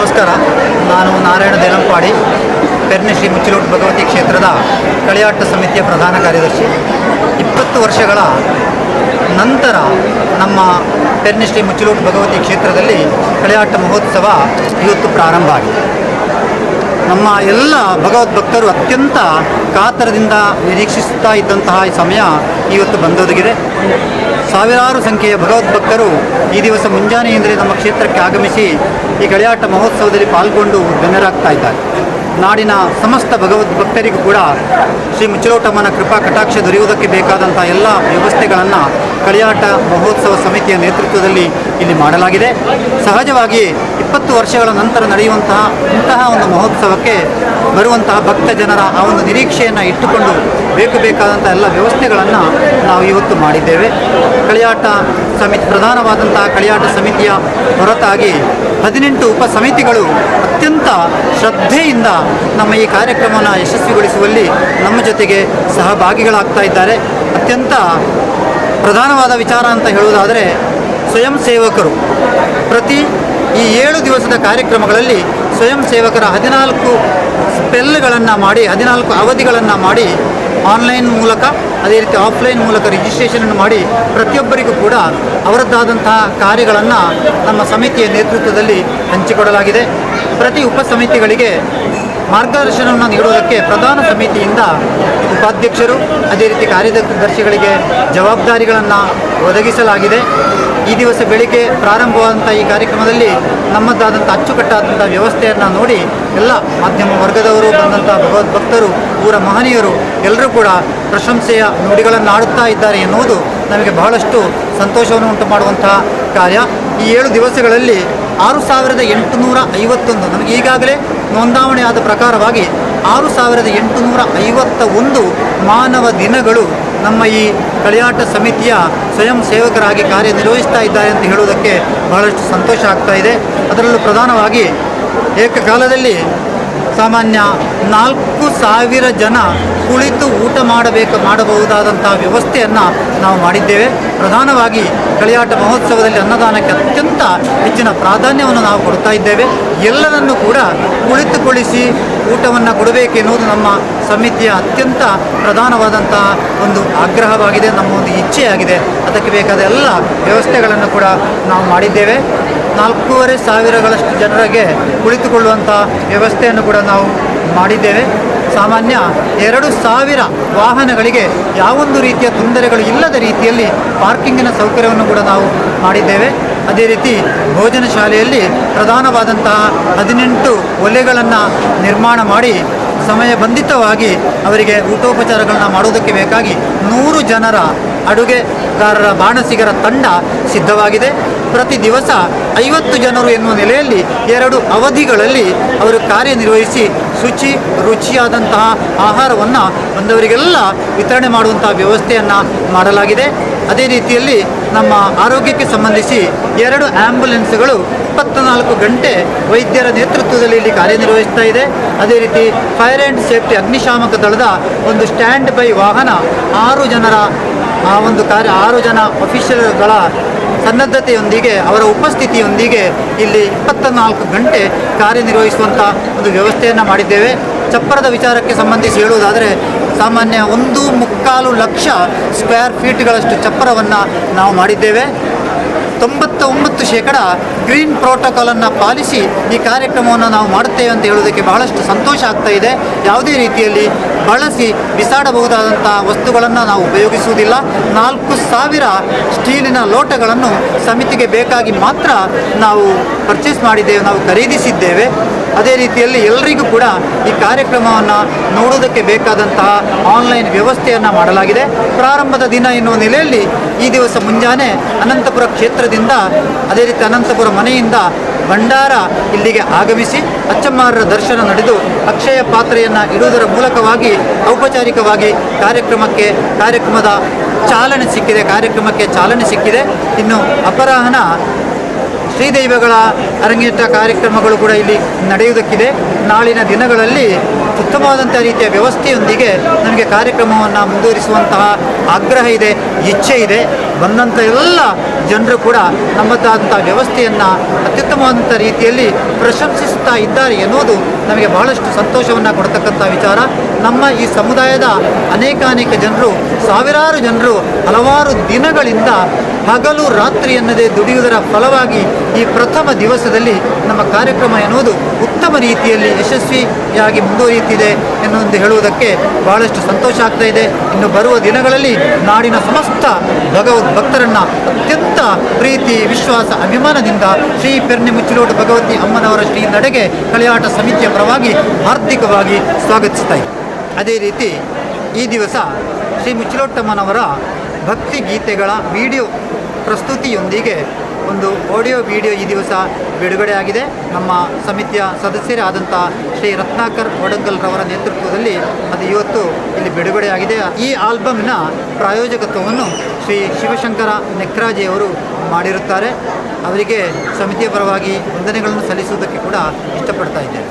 ನಮಸ್ಕಾರ. ನಾನು ನಾರಾಯಣ ದೇಲಂಪಾಡಿ ಪೆರ್ನಿ ಶ್ರೀ ಮುಚ್ಚಿಲೋಟ್ ಭಗವತಿ ಕ್ಷೇತ್ರದ ಕಳಿಯಾಟ ಸಮಿತಿಯ ಪ್ರಧಾನ ಕಾರ್ಯದರ್ಶಿ. ಇಪ್ಪತ್ತು ವರ್ಷಗಳ ನಂತರ ನಮ್ಮ ಪೆರ್ನಿ ಶ್ರೀ ಮುಚ್ಚಿಲೋಟ್ ಭಗವತಿ ಕ್ಷೇತ್ರದಲ್ಲಿ ಕಳಿಯಾಟ ಮಹೋತ್ಸವ ಇವತ್ತು ಪ್ರಾರಂಭ ಆಗಿದೆ. ನಮ್ಮ ಎಲ್ಲ ಭಗವದ್ಭಕ್ತರು ಅತ್ಯಂತ ಕಾತರದಿಂದ ನಿರೀಕ್ಷಿಸುತ್ತಾ ಇದ್ದಂತಹ ಈ ಸಮಯ ಇವತ್ತು ಬಂದೊದಗಿದೆ. ಸಾವಿರಾರು ಸಂಖ್ಯೆಯ ಭಗವದ್ಭಕ್ತರು ಈ ದಿವಸ ಮುಂಜಾನೆಯಿಂದಲೇ ನಮ್ಮ ಕ್ಷೇತ್ರಕ್ಕೆ ಆಗಮಿಸಿ ಈ ಗಳಿಯಾಟ ಮಹೋತ್ಸವದಲ್ಲಿ ಪಾಲ್ಗೊಂಡು ಧನ್ಯರಾಗ್ತಾ ಇದ್ದಾರೆ. ನಾಡಿನ ಸಮಸ್ತ ಭಗವದ್ಭಕ್ತರಿಗೂ ಕೂಡ ಶ್ರೀ ಮುಚ್ಚಲೋಟಮ್ಮನ ಕೃಪಾ ಕಟಾಕ್ಷ ದೊರೆಯುವುದಕ್ಕೆ ಬೇಕಾದಂಥ ಎಲ್ಲ ವ್ಯವಸ್ಥೆಗಳನ್ನು ಕಳಿಯಾಟ ಮಹೋತ್ಸವ ಸಮಿತಿಯ ನೇತೃತ್ವದಲ್ಲಿ ಇಲ್ಲಿ ಮಾಡಲಾಗಿದೆ. ಸಹಜವಾಗಿ ಇಪ್ಪತ್ತು ವರ್ಷಗಳ ನಂತರ ನಡೆಯುವಂತಹ ಇಂತಹ ಒಂದು ಮಹೋತ್ಸವಕ್ಕೆ ಬರುವಂತಹ ಭಕ್ತ ಜನರ ಆ ಒಂದು ನಿರೀಕ್ಷೆಯನ್ನು ಇಟ್ಟುಕೊಂಡು ಬೇಕು ಬೇಕಾದಂಥ ಎಲ್ಲ ವ್ಯವಸ್ಥೆಗಳನ್ನು ನಾವು ಇವತ್ತು ಮಾಡಿದ್ದೇವೆ. ಕಳಿಯಾಟ ಸಮಿತಿ ಪ್ರಧಾನವಾದಂತಹ ಕಳಿಯಾಟ ಸಮಿತಿಯ ಹೊರತಾಗಿ ಹದಿನೆಂಟು ಉಪ ಸಮಿತಿಗಳು ಅತ್ಯಂತ ಶ್ರದ್ಧೆಯಿಂದ ನಮ್ಮ ಈ ಕಾರ್ಯಕ್ರಮವನ್ನು ಯಶಸ್ವಿಗೊಳಿಸುವಲ್ಲಿ ನಮ್ಮ ಜೊತೆಗೆ ಸಹಭಾಗಿಗಳಾಗ್ತಾ ಇದ್ದಾರೆ. ಅತ್ಯಂತ ಪ್ರಧಾನವಾದ ವಿಚಾರ ಅಂತ ಹೇಳುವುದಾದರೆ ಸ್ವಯಂ ಸೇವಕರು. ಪ್ರತಿ ಈ ಏಳು ದಿವಸದ ಕಾರ್ಯಕ್ರಮಗಳಲ್ಲಿ ಸ್ವಯಂ ಸೇವಕರ ಹದಿನಾಲ್ಕು ಸ್ಪೆಲ್ಗಳನ್ನು ಮಾಡಿ, ಹದಿನಾಲ್ಕು ಅವಧಿಗಳನ್ನು ಮಾಡಿ ಆನ್ಲೈನ್ ಮೂಲಕ, ಅದೇ ರೀತಿ ಆಫ್ಲೈನ್ ಮೂಲಕ ರಿಜಿಸ್ಟ್ರೇಷನನ್ನು ಮಾಡಿ ಪ್ರತಿಯೊಬ್ಬರಿಗೂ ಕೂಡ ಅವರದ್ದಾದಂತಹ ಕಾರ್ಯಗಳನ್ನು ನಮ್ಮ ಸಮಿತಿಯ ನೇತೃತ್ವದಲ್ಲಿ ಹಂಚಿಕೊಡಲಾಗಿದೆ. ಪ್ರತಿ ಉಪ ಸಮಿತಿಗಳಿಗೆ ಮಾರ್ಗದರ್ಶನವನ್ನು ನೀಡುವುದಕ್ಕೆ ಪ್ರಧಾನ ಸಮಿತಿಯಿಂದ ಉಪಾಧ್ಯಕ್ಷರು, ಅದೇ ರೀತಿ ಕಾರ್ಯದರ್ಶಿಗಳಿಗೆ ಜವಾಬ್ದಾರಿಗಳನ್ನು ಒದಗಿಸಲಾಗಿದೆ. ಈ ದಿವಸ ಬೆಳಿಗ್ಗೆ ಪ್ರಾರಂಭವಾದಂಥ ಈ ಕಾರ್ಯಕ್ರಮದಲ್ಲಿ ನಮ್ಮದಾದಂಥ ಅಚ್ಚುಕಟ್ಟಾದಂಥ ವ್ಯವಸ್ಥೆಯನ್ನು ನೋಡಿ ಎಲ್ಲ ಮಾಧ್ಯಮ ವರ್ಗದವರು ಬಂದಂಥ ಭಗವದ್ ಭಕ್ತರು ಊರ ಮಹನೀಯರು ಎಲ್ಲರೂ ಕೂಡ ಪ್ರಶಂಸೆಯ ನುಡಿಗಳನ್ನು ಆಡುತ್ತಾ ಇದ್ದಾರೆ ಎನ್ನುವುದು ನಮಗೆ ಬಹಳಷ್ಟು ಸಂತೋಷವನ್ನು ಉಂಟು ಮಾಡುವಂತಹ ಕಾರ್ಯ. ಈ ಏಳು ದಿವಸಗಳಲ್ಲಿ ಆರು ಸಾವಿರದ ಎಂಟುನೂರ ಐವತ್ತೊಂದು. ನಮಗೆ ಈಗಾಗಲೇ ನೋಂದಾವಣೆ ಆದ ಪ್ರಕಾರವಾಗಿ ಆರು ಸಾವಿರದ ಎಂಟುನೂರ ಐವತ್ತ ಒಂದು ಮಾನವ ದಿನಗಳು ನಮ್ಮ ಈ ಕಳಿಯಾಟ ಸಮಿತಿಯ ಸ್ವಯಂ ಸೇವಕರಾಗಿ ಕಾರ್ಯನಿರ್ವಹಿಸ್ತಾ ಇದ್ದಾರೆ ಅಂತ ಹೇಳುವುದಕ್ಕೆ ಬಹಳಷ್ಟು ಸಂತೋಷ ಆಗ್ತಾ ಇದೆ. ಅದರಲ್ಲೂ ಪ್ರಧಾನವಾಗಿ ಏಕಕಾಲದಲ್ಲಿ ಸಾಮಾನ್ಯ ನಾಲ್ಕು ಸಾವಿರ ಜನ ಕುಳಿತು ಊಟ ಮಾಡಬೇಕು, ಮಾಡಬಹುದಾದಂಥ ವ್ಯವಸ್ಥೆಯನ್ನು ನಾವು ಮಾಡಿದ್ದೇವೆ. ಪ್ರಧಾನವಾಗಿ ಕಳಿಯಾಟ ಮಹೋತ್ಸವದಲ್ಲಿ ಅನ್ನದಾನಕ್ಕೆ ಅತ್ಯಂತ ಹೆಚ್ಚಿನ ಪ್ರಾಧಾನ್ಯವನ್ನು ನಾವು ಕೊಡ್ತಾ ಇದ್ದೇವೆ. ಎಲ್ಲರನ್ನೂ ಕೂಡ ಕುಳಿತುಕೊಳಿಸಿ ಊಟವನ್ನು ಕೊಡಬೇಕೆನ್ನುವುದು ನಮ್ಮ ಸಮಿತಿಯ ಅತ್ಯಂತ ಪ್ರಧಾನವಾದಂತಹ ಒಂದು ಆಗ್ರಹವಾಗಿದೆ, ನಮ್ಮ ಒಂದು ಇಚ್ಛೆಯಾಗಿದೆ. ಅದಕ್ಕೆ ಬೇಕಾದ ಎಲ್ಲ ವ್ಯವಸ್ಥೆಗಳನ್ನು ಕೂಡ ನಾವು ಮಾಡಿದ್ದೇವೆ. ನಾಲ್ಕೂವರೆ ಸಾವಿರಗಳಷ್ಟು ಜನರಿಗೆ ಕುಳಿತುಕೊಳ್ಳುವಂಥ ವ್ಯವಸ್ಥೆಯನ್ನು ಕೂಡ ನಾವು ಮಾಡಿದ್ದೇವೆ. ಸಾಮಾನ್ಯ ಎರಡು ಸಾವಿರ ವಾಹನಗಳಿಗೆ ಯಾವೊಂದು ರೀತಿಯ ತೊಂದರೆಗಳು ಇಲ್ಲದ ರೀತಿಯಲ್ಲಿ ಪಾರ್ಕಿಂಗಿನ ಸೌಕರ್ಯವನ್ನು ಕೂಡ ನಾವು ಮಾಡಿದ್ದೇವೆ. ಅದೇ ರೀತಿ ಭೋಜನ ಶಾಲೆಯಲ್ಲಿ ಪ್ರಧಾನವಾದಂತಹ ಹದಿನೆಂಟು ಒಲೆಗಳನ್ನು ನಿರ್ಮಾಣ ಮಾಡಿ ಸಮಯ ಬಂಧಿತವಾಗಿ ಅವರಿಗೆ ಊಟೋಪಚಾರಗಳನ್ನ ಮಾಡೋದಕ್ಕೆ ಬೇಕಾಗಿ ನೂರು ಜನರ ಅಡುಗೆಗಾರರ ಬಾಣಸಿಗರ ತಂಡ ಸಿದ್ಧವಾಗಿದೆ. ಪ್ರತಿ ದಿವಸ ಐವತ್ತು ಜನರು ಎನ್ನುವ ನೆಲೆಯಲ್ಲಿ ಎರಡು ಅವಧಿಗಳಲ್ಲಿ ಅವರು ಕಾರ್ಯನಿರ್ವಹಿಸಿ ಶುಚಿ, ರುಚಿಯಾದಂತಹ ಆಹಾರವನ್ನು ಬಂದವರಿಗೆಲ್ಲ ವಿತರಣೆ ಮಾಡುವಂತಹ ವ್ಯವಸ್ಥೆಯನ್ನು ಮಾಡಲಾಗಿದೆ. ಅದೇ ರೀತಿಯಲ್ಲಿ ನಮ್ಮ ಆರೋಗ್ಯಕ್ಕೆ ಸಂಬಂಧಿಸಿ ಎರಡು ಆ್ಯಂಬುಲೆನ್ಸ್ಗಳು ಇಪ್ಪತ್ತ್ನಾಲ್ಕು ಗಂಟೆ ವೈದ್ಯರ ನೇತೃತ್ವದಲ್ಲಿ ಇಲ್ಲಿ ಕಾರ್ಯನಿರ್ವಹಿಸ್ತಾ ಇದೆ. ಅದೇ ರೀತಿ ಫೈರ್ ಆ್ಯಂಡ್ ಸೇಫ್ಟಿ ಅಗ್ನಿಶಾಮಕ ದಳದ ಒಂದು ಸ್ಟ್ಯಾಂಡ್ ಬೈ ವಾಹನ ಆರು ಜನರ, ಆ ಒಂದು ಕಾರ್ಯ ಆರು ಜನ ಅಫಿಷಿಯಲ್ಗಳ ಸನ್ನದ್ಧತೆಯೊಂದಿಗೆ, ಅವರ ಉಪಸ್ಥಿತಿಯೊಂದಿಗೆ ಇಲ್ಲಿ ಇಪ್ಪತ್ತ ನಾಲ್ಕು ಗಂಟೆ ಕಾರ್ಯನಿರ್ವಹಿಸುವಂಥ ಒಂದು ವ್ಯವಸ್ಥೆಯನ್ನು ಮಾಡಿದ್ದೇವೆ. ಚಪ್ಪರದ ವಿಚಾರಕ್ಕೆ ಸಂಬಂಧಿಸಿ ಹೇಳುವುದಾದರೆ, ಸಾಮಾನ್ಯ ಒಂದು ಮುಕ್ಕಾಲು ಲಕ್ಷ ಸ್ಕ್ವೇರ್ ಫೀಟ್ಗಳಷ್ಟು ಚಪ್ಪರವನ್ನು ನಾವು ಮಾಡಿದ್ದೇವೆ. ತೊಂಬತ್ತ ಒಂಬತ್ತು ಶೇಕಡ ಗ್ರೀನ್ ಪ್ರೋಟೋಕಾಲನ್ನು ಪಾಲಿಸಿ ಈ ಕಾರ್ಯಕ್ರಮವನ್ನು ನಾವು ಮಾಡುತ್ತೇವೆ ಅಂತ ಹೇಳೋದಕ್ಕೆ ಬಹಳಷ್ಟು ಸಂತೋಷ ಆಗ್ತಾ ಇದೆ. ಯಾವುದೇ ರೀತಿಯಲ್ಲಿ ಬಳಸಿ ಬಿಸಾಡಬಹುದಾದಂಥ ವಸ್ತುಗಳನ್ನು ನಾವು ಉಪಯೋಗಿಸುವುದಿಲ್ಲ. ನಾಲ್ಕು ಸಾವಿರ ಸ್ಟೀಲಿನ ಲೋಟಗಳನ್ನು ಸಮಿತಿಗೆ ಬೇಕಾಗಿ ಮಾತ್ರ ನಾವು ಪರ್ಚೇಸ್ ಮಾಡಿದ್ದೇವೆ, ನಾವು ಖರೀದಿಸಿದ್ದೇವೆ. ಅದೇ ರೀತಿಯಲ್ಲಿ ಎಲ್ಲರಿಗೂ ಕೂಡ ಈ ಕಾರ್ಯಕ್ರಮವನ್ನು ನೋಡೋದಕ್ಕೆ ಬೇಕಾದಂತಹ ಆನ್ಲೈನ್ ವ್ಯವಸ್ಥೆಯನ್ನು ಮಾಡಲಾಗಿದೆ. ಪ್ರಾರಂಭದ ದಿನ ಎನ್ನುವ ನೆಲೆಯಲ್ಲಿ ಈ ದಿವಸ ಮುಂಜಾನೆ ಅನಂತಪುರ ಕ್ಷೇತ್ರದಿಂದ, ಅದೇ ರೀತಿ ಅನಂತಪುರ ಮನೆಯಿಂದ ಭಂಡಾರ ಇಲ್ಲಿಗೆ ಆಗಮಿಸಿ ಅಚ್ಚಮ್ಮಾರರ ದರ್ಶನ ನಡೆದು ಅಕ್ಷಯ ಪಾತ್ರೆಯನ್ನು ಇಡುವುದರ ಮೂಲಕವಾಗಿ ಔಪಚಾರಿಕವಾಗಿ ಕಾರ್ಯಕ್ರಮಕ್ಕೆ ಕಾರ್ಯಕ್ರಮದ ಚಾಲನೆ ಸಿಕ್ಕಿದೆ. ಕಾರ್ಯಕ್ರಮಕ್ಕೆ ಚಾಲನೆ ಸಿಕ್ಕಿದೆ. ಇನ್ನು ಅಪರಾಹ್ನ ಶ್ರೀದೈವಗಳ ಅರಂಗೇಟ ಕಾರ್ಯಕ್ರಮಗಳು ಕೂಡ ಇಲ್ಲಿ ನಡೆಯುವುದಕ್ಕಿದೆ. ನಾಳಿನ ದಿನಗಳಲ್ಲಿ ಉತ್ತಮವಾದಂಥ ರೀತಿಯ ವ್ಯವಸ್ಥೆಯೊಂದಿಗೆ ನಮಗೆ ಕಾರ್ಯಕ್ರಮವನ್ನು ಮುಂದುವರಿಸುವಂತಹ ಆಗ್ರಹ ಇದೆ, ಇಚ್ಛೆ ಇದೆ. ಬಂದಂಥ ಎಲ್ಲ ಜನರು ಕೂಡ ನಮ್ಮದಾದಂಥ ವ್ಯವಸ್ಥೆಯನ್ನು ಅತ್ಯುತ್ತಮವಾದಂಥ ರೀತಿಯಲ್ಲಿ ಪ್ರಶಂಸಿಸುತ್ತಾ ಇದ್ದಾರೆ ಎನ್ನುವುದು ನಮಗೆ ಬಹಳಷ್ಟು ಸಂತೋಷವನ್ನು ಕೊಡ್ತಕ್ಕಂಥ ವಿಚಾರ. ನಮ್ಮ ಈ ಸಮುದಾಯದ ಅನೇಕ ಅನೇಕ ಜನರು, ಸಾವಿರಾರು ಜನರು ಹಲವಾರು ದಿನಗಳಿಂದ ಹಗಲು ರಾತ್ರಿ ಎನ್ನದೇ ದುಡಿಯುವುದರ ಫಲವಾಗಿ ಈ ಪ್ರಥಮ ದಿವಸದಲ್ಲಿ ನಮ್ಮ ಕಾರ್ಯಕ್ರಮ ಎನ್ನುವುದು ಉತ್ತಮ ರೀತಿಯಲ್ಲಿ ಯಶಸ್ವಿಯಾಗಿ ಮುಂದುವರಿಯುತ್ತಿದೆ ಎನ್ನುವಂತ ಹೇಳುವುದಕ್ಕೆ ಬಹಳಷ್ಟು ಸಂತೋಷ ಆಗ್ತಾ ಇದೆ. ಇನ್ನು ಬರುವ ದಿನಗಳಲ್ಲಿ ನಾಡಿನ ಸಮಸ್ತ ಭಗವದ್ ಭಕ್ತರನ್ನು ಅತ್ಯಂತ ಪ್ರೀತಿ, ವಿಶ್ವಾಸ, ಅಭಿಮಾನದಿಂದ ಶ್ರೀ ಪೆರ್ನೆ ಮುಚ್ಚಿಲೋಟು ಭಗವತಿ ಅಮ್ಮನವರ ಶ್ರೀ ನಡೆಗೆ ಕಳೆಯಾಟ ಸಮಿತಿಯ ಪರವಾಗಿ ಹಾರ್ದಿಕವಾಗಿ ಸ್ವಾಗತಿಸ್ತಾ ಅದೇ ರೀತಿ ಈ ದಿವಸ ಶ್ರೀ ಮುಚ್ಚಲೋಟ್ಟಮ್ಮನವರ ಭಕ್ತಿ ಗೀತೆಗಳ ವಿಡಿಯೋ ಪ್ರಸ್ತುತಿಯೊಂದಿಗೆ ಒಂದು ಆಡಿಯೋ ವಿಡಿಯೋ ಈ ದಿವಸ ಬಿಡುಗಡೆಯಾಗಿದೆ ನಮ್ಮ ಸಮಿತಿಯ ಸದಸ್ಯರೇ ಆದಂಥ ಶ್ರೀ ರತ್ನಾಕರ್ ಒಡಂಗಲ್ರವರ ನೇತೃತ್ವದಲ್ಲಿ ಅದು ಇವತ್ತು ಇಲ್ಲಿ ಬಿಡುಗಡೆಯಾಗಿದೆ ಈ ಆಲ್ಬಮ್ನ ಪ್ರಾಯೋಜಕತ್ವವನ್ನು ಶ್ರೀ ಶಿವಶಂಕರ ನೆಕ್ರಾಜಿಯವರು ಮಾಡಿರುತ್ತಾರೆ. ಅವರಿಗೆ ಸಮಿತಿಯ ಪರವಾಗಿ ವಂದನೆಗಳನ್ನು ಸಲ್ಲಿಸುವುದಕ್ಕೆ ಕೂಡ ಇಷ್ಟಪಡ್ತಾ ಇದ್ದೇನೆ.